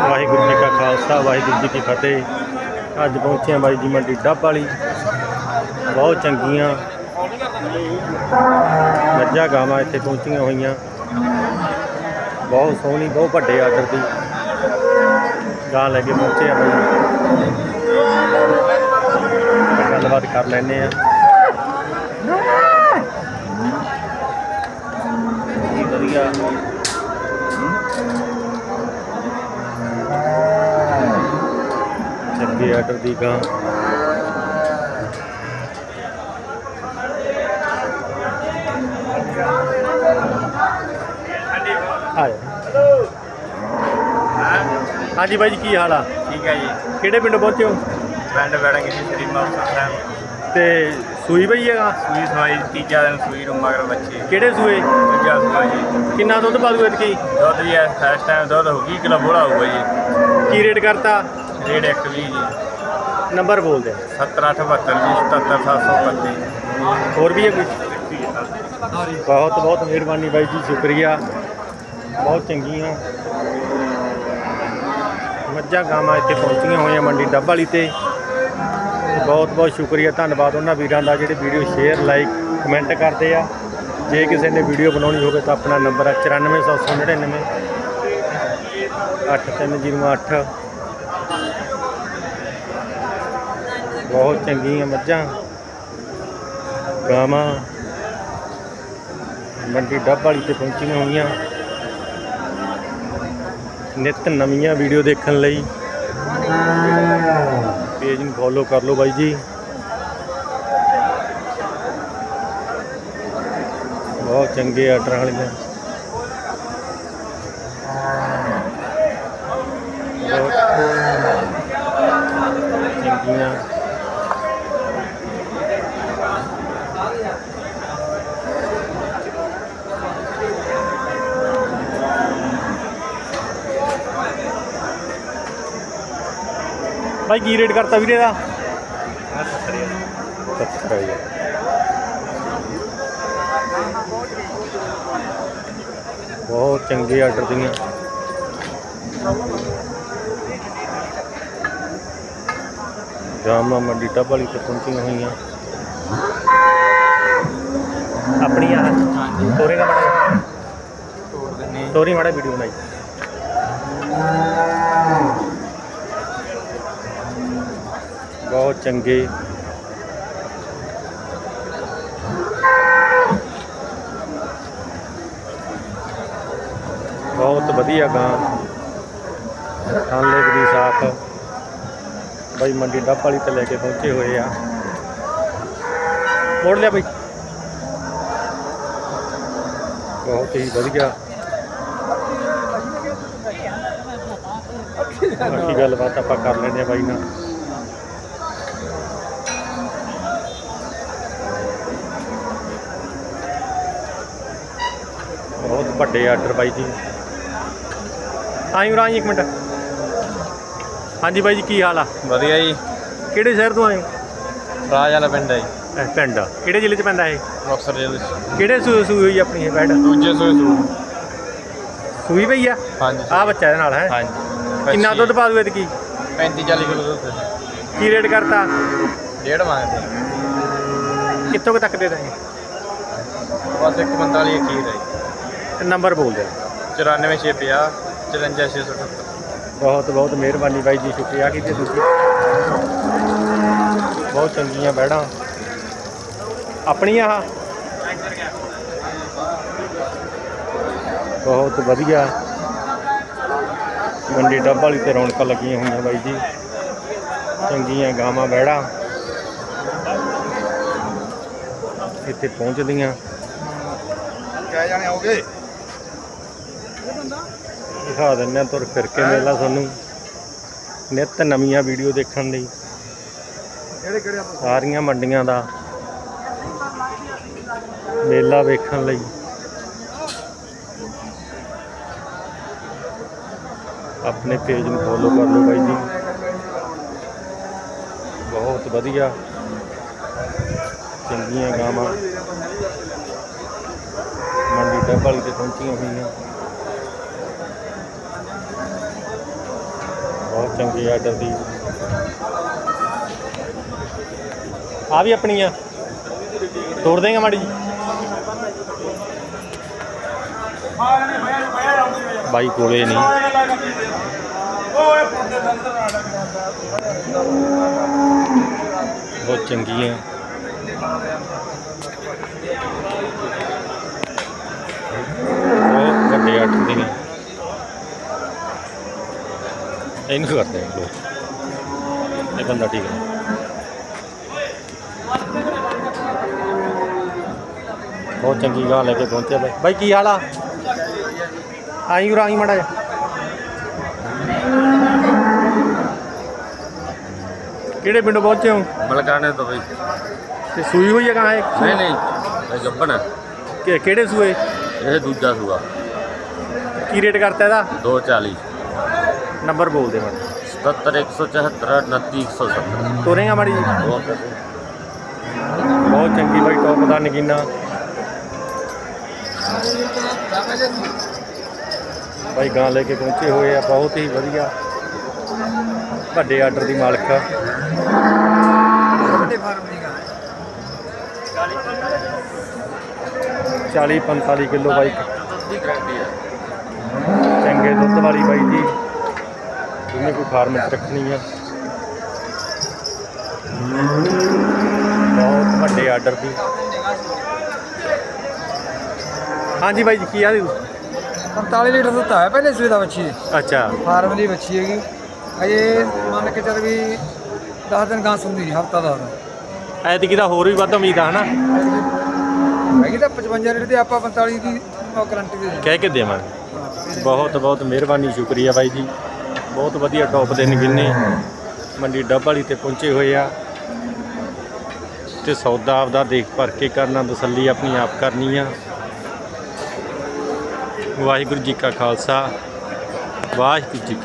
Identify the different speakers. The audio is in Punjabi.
Speaker 1: ਵਾਹਿਗੁਰੂ ਜੀ ਕਾ ਖਾਲਸਾ ਵਾਹਿਗੁਰੂ ਜੀ ਕੀ ਫਤਿਹ। ਅੱਜ ਪਹੁੰਚੇ ਹਾਂ ਬਾਈ ਜੀ ਮੰਡੀ ਡੱਬ ਵਾਲੀ। ਬਹੁਤ ਚੰਗੀਆਂ ਮੱਝਾਂ ਗਾਵਾਂ ਇੱਥੇ ਪਹੁੰਚੀਆਂ ਹੋਈਆਂ। ਬਹੁਤ ਸੋਹਣੀ ਬਹੁਤ ਵੱਡੇ ਆਰਡਰ ਦੀ ਗਾਂ ਲੈ ਕੇ ਪਹੁੰਚੇ ਆ ਬਾਈ। ਗੱਲਬਾਤ ਕਰ ਲੈਨੇ ਆ। ਵਧੀਆ ਚੰਗੇ ਆਰਡਰ ਦੀ ਗਾਂ। ਹਾਂਜੀ ਬਾਈ ਜੀ ਕੀ ਹਾਲ ਆ?
Speaker 2: ਠੀਕ ਹੈ ਜੀ।
Speaker 1: ਕਿਹੜੇ ਪਿੰਡ ਪਹੁੰਚੇ ਹੋ?
Speaker 2: ਪਿੰਡ ਬੈੜਾਂਗੇ ਜੀ ਸ੍ਰੀ ਸਾਹਿਬ।
Speaker 1: ਤੇ ਸੂਈ ਬਈ ਹੈਗਾ?
Speaker 2: ਸੂਈ ਸਵਾਈ ਤੀਜਾ ਦਿਨ ਸੂਈ ਨੂੰ ਮਗਰ ਬੱਚੇ।
Speaker 1: ਕਿਹੜੇ ਸੂਏ?
Speaker 2: ਦੂਜਾ ਸੂਆ ਜੀ।
Speaker 1: ਕਿੰਨਾ ਦੁੱਧ ਪਾ ਦੂ ਇਤਕੀ
Speaker 2: ਦੁੱਧ ਜੀ ਇਸ ਟਾਈਮ ਦੁੱਧ ਹੋ ਗਈ ਕਿਲੋ ਬੋਲਾ ਹੋਊਗਾ ਜੀ।
Speaker 1: ਕੀ ਰੇਟ ਕਰਤਾ?
Speaker 2: ਰੇਟ 120 ਜੀ।
Speaker 1: ਨੰਬਰ ਬੋਲ ਦੇ
Speaker 2: 7872 ਜੀ 77732
Speaker 1: ਹੋਰ ਵੀ ਹੈ ਕੋਈ? ਬਹੁਤ ਬਹੁਤ ਮਿਹਰਬਾਨੀ ਬਾਈ ਜੀ ਸ਼ੁਕਰੀਆ। ਬਹੁਤ ਚੰਗੀਆਂ। ਮੱਝਾਂ ਗਾਵਾਂ ਇੱਥੇ ਪਹੁੰਚੀਆਂ ਹੋਈਆਂ ਮੰਡੀ ਡੱਬ ਵਾਲੀ ਤੇ। ਬਹੁਤ ਬਹੁਤ ਸ਼ੁਕਰੀਆ, ਧੰਨਵਾਦ ਉਹਨਾਂ ਵੀਰਾਂ ਦਾ ਜਿਹੜੇ ਵੀਡੀਓ ਸ਼ੇਅਰ, ਲਾਈਕ, ਕਮੈਂਟ ਕਰਦੇ ਆ। ਜੇ ਕਿਸੇ ਨੇ ਵੀਡੀਓ ਬਣਾਉਣੀ ਹੋਵੇ ਤਾਂ ਆਪਣਾ ਨੰਬਰ ਹੈ 94799 8308 ਬਹੁਤ ਚੰਗੀਆਂ ਮੱਝਾਂ, ਗਾਵਾਂ, ਮੰਡੀ ਡੱਬ ਵਾਲੀ ਤੇ ਪਹੁੰਚੀਆਂ ਹੋਈਆਂ। ਨਿਤ ਨਵੀਆਂ ਵੀਡੀਓ ਦੇਖਣ ਲਈ। ਪੇਜ ਨੂੰ ਫੋਲੋ ਕਰ ਲਓ ਬਾਈ ਜੀ। ਬਹੁਤ ਚੰਗੇ ਆਰਡਰ ਵਾਲੀਆਂ। ਬਹੁਤ ਚੰਗੀਆਂ। ਭਾਈ ਕੀ ਰੇਟ ਕਰਤਾ ਵੀਰੇ ਦਾ? 70000 ਬਹੁਤ ਚੰਗੇ ਆਰਡਰ ਦੀਆਂ ਜਾਮਾ ਮੰਡੀ ਟੱਬ ਵਾਲੀ ਤੇ ਪਹੁੰਚੀਆਂ ਹੋਈਆਂ। ਆਪਣੀਆਂ ਤੋਰੇਗਾ ਮਾੜਾ
Speaker 2: ਤੋੜ ਦਿੰਨੇ
Speaker 1: ਤੋਰੀ ਮਾੜਾ ਵੀਡੀਓ ਬਣਾਈ। ਬਹੁਤ ਚੰਗੇ। ਬਹੁਤ ਵਧੀਆ ਗਾਂ। ਥਾਂਲੇ ਦੀ ਸਾਖ। ਬਾਈ ਮੰਡੀ ਡੱਬ ਵਾਲੀ ਤੇ ਲੈ ਕੇ ਪਹੁੰਚੇ ਹੋਏ ਆ। ਮੋੜ ਲਿਆ ਬਈ। ਬਹੁਤ ਹੀ ਵਧੀਆ। ਬਾਕੀ ਗੱਲਬਾਤ ਆਪਾਂ ਕਰ ਲੈਂਦੇ ਆ ਬਾਈ ਨਾਲ ਬਹੁਤ ਵੱਡੇ ਆਰਡਰ ਬਾਈ ਜੀ। ਆਈ ਉਰਾਂ ਇੱਕ ਮਿੰਟ। ਹਾਂਜੀ ਬਾਈ ਜੀ ਕੀ ਹਾਲ ਆ?
Speaker 2: ਵਧੀਆ ਜੀ।
Speaker 1: ਕਿਹੜੇ ਸ਼ਹਿਰ ਤੋਂ ਆਏ ਹੋ?
Speaker 2: ਰਾਜ ਵਾਲਾ ਪਿੰਡ ਹੈ ਜੀ।
Speaker 1: ਇਹ ਪਿੰਡ। ਕਿਹੜੇ ਜ਼ਿਲ੍ਹੇ 'ਚ ਪੈਂਦਾ ਇਹ?
Speaker 2: ਮੁਕਤਸਰ ਜ਼ਿਲ੍ਹੇ ਚ
Speaker 1: ਕਿਹੜੇ ਸੂਈ ਸੂਈ ਹੋਈ ਆਪਣੀ ਇਹ ਬੈਡ
Speaker 2: ਦੂਜੇ ਸੂਈ ਸੂ
Speaker 1: ਸੂਈ ਪਈ ਆ?
Speaker 2: ਹਾਂਜੀ।
Speaker 1: ਆ ਬੱਚਾ ਇਹਦੇ ਨਾਲ ਹੈ।
Speaker 2: ਹਾਂਜੀ।
Speaker 1: ਕਿੰਨਾ ਦੁੱਧ ਪਾ ਦੂ ਕੀ?
Speaker 2: 35 40 ਕਿਲੋ ਦੁੱਧ।
Speaker 1: ਕੀ ਰੇਟ ਕਰਤਾ?
Speaker 2: ਡੇਢ ਮੰਗਦੇ
Speaker 1: ਕਿੱਥੋਂ ਕੁ ਤੱਕ ਦੇ ਦਾਂਗੇ?
Speaker 2: ਬਸ 145 ਅਖੀਰ ਹੈ ਜੀ।
Speaker 1: ਨੰਬਰ ਬੋਲ ਦੇ।
Speaker 2: 94650 54678
Speaker 1: ਬਹੁਤ ਬਹੁਤ ਮਿਹਰਬਾਨੀ ਬਾਈ ਜੀ ਸ਼ੁਕਰੀਆ ਕੀਤੀ ਤੁਸੀਂ। ਬਹੁਤ ਚੰਗੀਆਂ ਬੈੜਾਂ। ਆਪਣੀਆਂ ਆ? ਬਹੁਤ ਵਧੀਆ। ਮੰਡੀ ਡੱਬ ਵਾਲੀ ਤੇ ਰੌਣਕਾਂ ਲੱਗੀਆਂ ਹੋਈਆਂ ਬਾਈ ਜੀ। ਚੰਗੀਆਂ ਗਾਵਾਂ ਬੈੜਾਂ। ਇੱਥੇ ਪਹੁੰਚਦੀਆਂ
Speaker 2: ਕਿਆ ਜਾਣੇ ਆਓਗੇ
Speaker 1: ਦਿਖਾ ਹਾਂ ਤੁਰ ਫਿਰ ਕੇ ਮੇਲਾ ਤੁਹਾਨੂੰ। ਨਿਤ ਨਵੀਆਂ ਵੀਡੀਓ ਦੇਖਣ ਲਈ।
Speaker 2: ਕਿਹੜੇ ਕਿਹੜੇ
Speaker 1: ਸਾਰੀਆਂ ਮੰਡੀਆਂ ਦਾ। ਮੇਲਾ ਵੇਖਣ ਲਈ। ਆਪਣੇ ਪੇਜ ਨੂੰ ਫੋਲੋ ਕਰ ਲਓ ਬਾਈ ਜੀ। ਬਹੁਤ ਵਧੀਆ। ਚੰਗੀਆਂ ਗਾਵਾਂ। ਮੰਡੀ ਡੱਬ ਵਾਲੀ ਤੇ ਪਹੁੰਚੀਆਂ ਹੋਈਆਂ। ਬਹੁਤ ਚੰਗੀ ਆਰਡਰ ਦੀ। ਆ ਵੀ ਆਪਣੀ ਆ। ਤੋੜ ਦੇਗਾ ਮਾੜੀ ਜੀ। ਬਾਈ ਕੋਲੇ ਨਹੀਂ। ਬਹੁਤ ਚੰਗੀ ਹੈ ਬਹੁਤ ਵੱਡੇ ਆਰਡਰ ਦੀ ਨੇ। ਇਹਨੂੰ ਕਰਦੇ ਹਾਂ ਲੋਕ। ਇਹ ਬੰਦਾ ਠੀਕ ਹੈ। ਬਹੁਤ ਚੰਗੀ ਗਾਂ ਲੈ ਕੇ ਪਹੁੰਚਿਆ ਬਾਈ। ਬਾਈ ਕੀ ਹਾਲ ਆ? ਆਈ ਉਰਾਂ ਆਈ ਮੜਾ ਜਾ ਕਿਹੜੇ ਪਿੰਡੋਂ ਪਹੁੰਚੇ ਹੋ?
Speaker 2: ਮਲਕਾਣੇ ਤੋਂ ਬਈ।
Speaker 1: ਤੇ ਸੂਈ ਹੋਈ ਹੈ ਗਾਂ ਇਹ?
Speaker 2: ਨਹੀਂ ਨਹੀਂ ਇਹ ਗੱਬਣ ਹੈ।
Speaker 1: ਕਿ- ਕਿਹੜੇ ਸੂਏ?
Speaker 2: ਇਹ ਦੂਜਾ ਸੂਆ।
Speaker 1: ਕੀ ਰੇਟ ਕਰਤਾ ਇਹਦਾ?
Speaker 2: 240
Speaker 1: ਨੰਬਰ ਬੋਲ ਦੇ ਮੈਨੂੰ
Speaker 2: 77 174 29 170
Speaker 1: ਤੋਰੇਗਾ ਮਾੜੀ ਜੀ।
Speaker 2: ਬਹੁਤ
Speaker 1: ਬਹੁਤ ਚੰਗੀ ਬਾਈ ਟੌਪ ਦਾ ਨਗੀਨਾ। ਬਾਈ ਗਾਂ ਲੈ ਕੇ ਪਹੁੰਚੇ ਹੋਏ ਆ ਬਹੁਤ ਹੀ ਵਧੀਆ। ਵੱਡੇ ਆਰਡਰ ਦੀ ਮਾਲਕ ਆ।
Speaker 3: ਵੱਡੇ ਫਾਰਮ ਦੀ ਗਾਂ
Speaker 1: 40 45 ਕਿਲੋ ਬਾਈ। ਚੰਗੇ ਦੁੱਧ ਵਾਲੀ ਬਾਈ ਜੀ। ਜਿਹਨੇ ਕੋਈ ਫਾਰਮ ਰੱਖਣੀ ਆ। ਬਹੁਤ ਵੱਡੇ ਆਰਡਰ ਦੀ। ਹਾਂਜੀ ਬਾਈ ਜੀ ਕੀ ਆ
Speaker 3: 45 ਲੀਟਰ ਦੁੱਧ ਹੈ ਪਹਿਲੇ ਸੂਏ ਦਾ ਬੱਚੀ
Speaker 1: ਅੱਛਾ।
Speaker 3: ਫਾਰਮ ਦੀ ਬੱਚੀ ਹੈਗੀ। ਅਜੇ ਮੰਨ ਕੇ ਚੱਲ ਵੀ 10 ਦਿਨ ਗਾਂ ਸੁੰਦੀ ਹਫਤਾ ਦਾ
Speaker 1: ਐਤਕੀ ਦਾ ਹੋਰ ਵੀ ਵੱਧ ਉਮੀਦ ਆ ਹਨਾ?
Speaker 3: ਹੈਗੀ ਤਾਂ 55 ਲੀਟਰ ਤੇ ਆਪਾਂ 45 ਦੀ ਗਾਰੰਟੀ ਦੇ
Speaker 1: ਕਹਿ ਕੇ ਦੇਵਾਂਗੇ। ਬਹੁਤ ਬਹੁਤ ਮਿਹਰਬਾਨੀ ਸ਼ੁਕਰੀਆ ਬਾਈ ਜੀ। ਬਹੁਤ ਵਧੀਆ ਟੌਪ ਦੇ ਨਗਿੰਨੇ ਮੰਡੀ ਡੱਬ ਵਾਲੀ ਤੇ ਪਹੁੰਚੇ ਹੋਏ ਆ। ਤੇ ਸੌਦਾ ਆਪਦਾ ਦੇਖ ਭਰ ਕੇ ਕਰਨਾ, ਤਸੱਲੀ ਆਪਣੀ ਆਪ ਕਰਨੀ ਆ। ਵਾਹਿਗੁਰੂ ਜੀ ਕਾ ਖਾਲਸਾ, ਵਾਹਿਗੁਰੂ ਜੀ